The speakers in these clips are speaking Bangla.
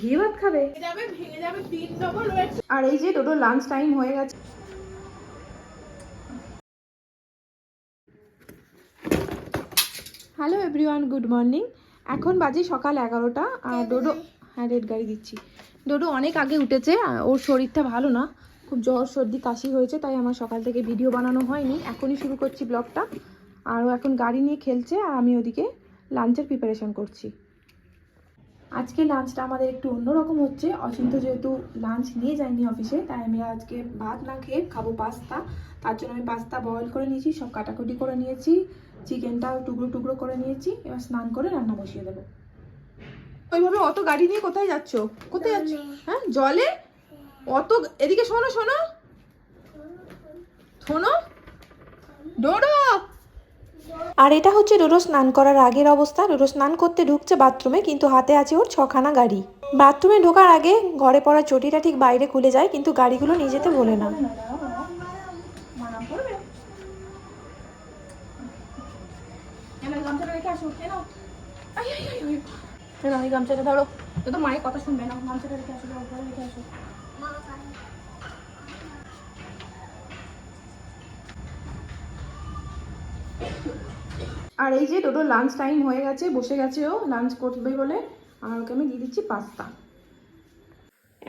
ঘি ভাত খাবে? যাবে ভেঙে যাবে তিন ডবল ওয়েট আর এই যে টোটো লাঞ্চ টাইম হয়ে গেছে। হ্যালো এভরিওয়ান গুড মর্নিং এখন বাজে সকাল এগারোটা আর ডোডো হ্যাঁ রেড গাড়ি দিচ্ছি। ডোডো অনেক আগে উঠেছে ওর শরীরটা ভালো না। খুব জ্বর সর্দি কাশি হয়েছে তাই আমার সকাল থেকে ভিডিও বানানো হয়নি। এখনই শুরু করছি ব্লগটা আর ও এখন গাড়ি নিয়ে খেলছে আর আমি ওদিকে লাঞ্চের প্রিপারেশন করছি। আজকে লাঞ্চটা আমাদের একটু অন্যরকম হচ্ছে। অচিন্ত যেহেতু লাঞ্চ নিয়ে যায়নি অফিসে তাই আমি আজকে ভাত না খেয়ে খাব পাস্তা তার জন্য আমি পাস্তা বয়েল করে নিয়েছি সব কাটাকুটি করে নিয়েছি চিকেনটাও টুকরো টুকরো করে নিয়েছি এবার স্নান করে রান্না বসিয়ে দেবো। ওইভাবে অত গাড়ি নিয়ে কোথায় যাচ্ছ? কোথায় যাচ্ছ? হ্যাঁ জলে? অত এদিকে শোনো শোনো। শোনো। ডোডো! আর এটা হচ্ছে ডোডো স্নান করার আগের অবস্থা। ডোডো স্নান করতে ঢুকছে বাথরুমে, কিন্তু হাতে আছে ওর ছখানা গাড়ি। বাথরুমে ঢোকার আগে ঘরে পড়া চটিটা ঠিক বাইরে খুলে যায়, কিন্তু গাড়িগুলো নিয়ে যেতে বলে না। গামছাটা ধরো। তো মায়ের কথা শুনবে না, গামছাটা রেখে আসো রেখে আসো। আর এই যে টোটো লাঞ্চ টাইম হয়ে গেছে বসে গেছে ও লাঞ্চ করবে বলে ওকে আমি দিয়ে দিচ্ছি পাস্তা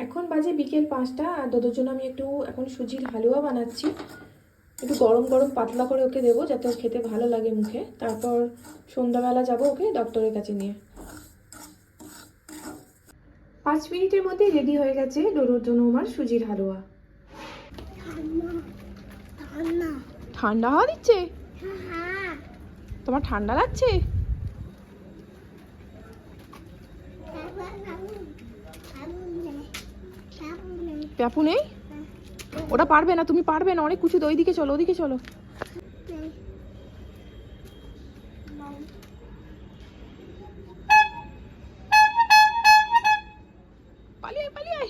এখন বাজে বিকেল পাঁচটা আর দোদোর জন্য আমি একটু এখন সুজির হালুয়া বানাচ্ছি। একটু গরম গরম পাতলা করে ওকে দেবো যাতে ও খেতে ভালো লাগে মুখে। তারপর সন্ধ্যাবেলা যাব ওকে ডক্টরের কাছে নিয়ে। পাঁচ মিনিটের মধ্যেই রেডি হয়ে গেছে ডোডোর জন্য আমার সুজির হালুয়া। ঠান্ডা। হওয়া দিচ্ছে? তোমার ঠান্ডা লাগছে? প্যাপু নেই? ওটা পারবে না, তুমি পারবে না, অনেক কিছু ওই দিকে চলো ওদিকে চলো। পালিয়ে পালিয়ে।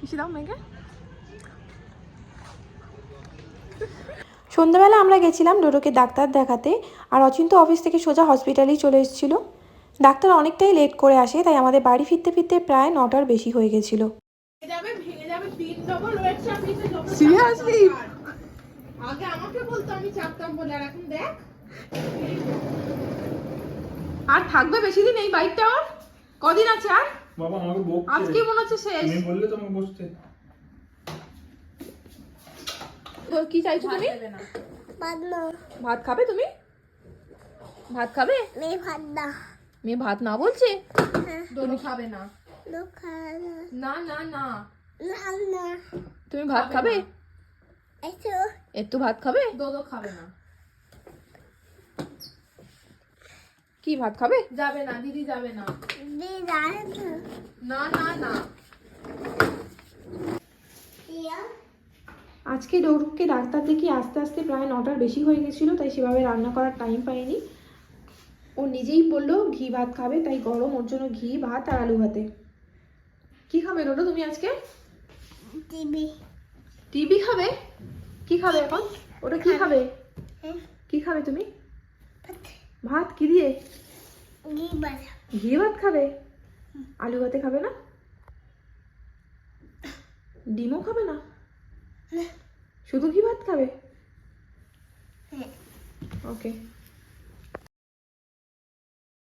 কিসে দাও মেঘে সন্ধ্যাবেলা আমরা গেছিলাম ডোডোকে ডাক্তার দেখাতে আর অচিন্ত অফিস থেকে সোজা হসপিটালেই চলে এসেছিল। ডাক্তার অনেকটাই লেট করে আসে তাই আমাদের বাড়ি ফিরতে ফিরতে প্রায় নটার বেশি হয়ে গেছিল। আমি আর এখন দেখ। আর থাকবে বেশি দিন এই বাইকটা ওর? কদিন আছে আর? বাবা আমাকে বকছে। আজকে মনে হচ্ছে শেষ। তুমি বললে তো আমাকে বসতে তো কি চাইছো তুমি? ভাত খাবে তুমি? ভাত খাবে? মেয়ে ভাত না। বলছে? দোনো খাবে না। না। না না তুমি ভাত খাবে একটু ভাত খাবে? দোদো খাবে না। কি ভাত খাবে? যাবে না দিদি যাবে না। না না না। আজকে ডোরুকে ডাক্তার দেখি আস্তে আস্তে প্রায় নটার বেশি হয়ে গেছিল তাই সেভাবে রান্না করার টাইম পাইনি। ও নিজেই বলল ঘি ভাত খাবে তাই গরম ওর জন্য ঘি ভাত আর আলু ভাতে। কি খাবে ডোডো তুমি আজকে? টিভি। খাবে? কি খাবে এখন? ওটা কি খাবে। কি খাবে তুমি? ভাত। কি দিয়ে? ঘি ভাত। খাবে? আলু ভাতে খাবে না? ডিমও খাবে না? শুধু কি ভাত খাবে? ওকে